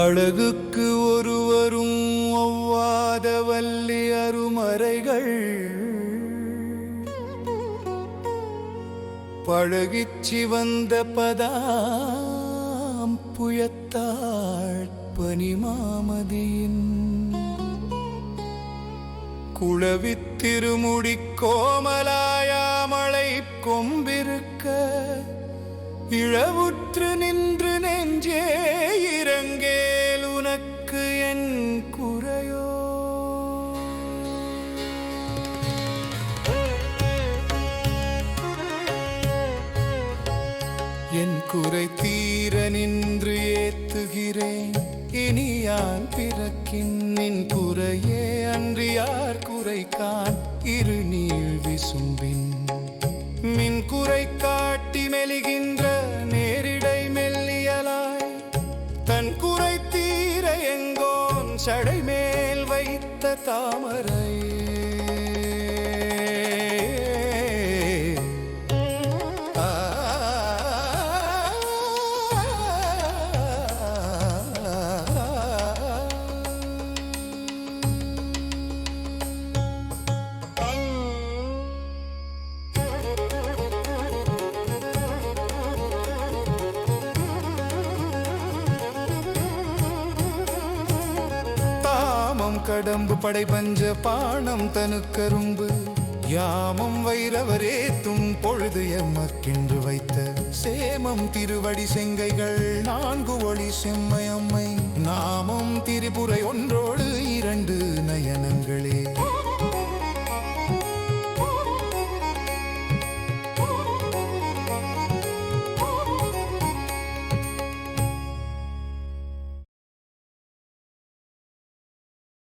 அழகுக்கு ஒருவரும் பழகிச் சிவந்த பதாம் புயத்தாள் பனிமாமதியின் குளவித்திருமுடி கோமலாயாமலை கொம்பிருக்க இழவுற்று நின்று நெஞ்சே குறை தீர நின்று ஏத்துகிறேன். இனி யான் பிறக்கின் குறையே அன்று யார் குறைக்கான் இரு நீள் விசும்பின். மின் குறை காட்டி மெலிகின்ற நேரிடை மெல்லியலாய். தன் குறை தீர எங்கோன் சடை மேல் வைத்த தாமரை. கடம்பு படை பஞ்ச பாணம் தனுக்கரும்பு. யாமம் வைரவரே தும் பொழுது எம்மக்கென்று வைத்த சேமம் திருவடி செங்கைகள். நான்கு ஒளி செம்மையம்மை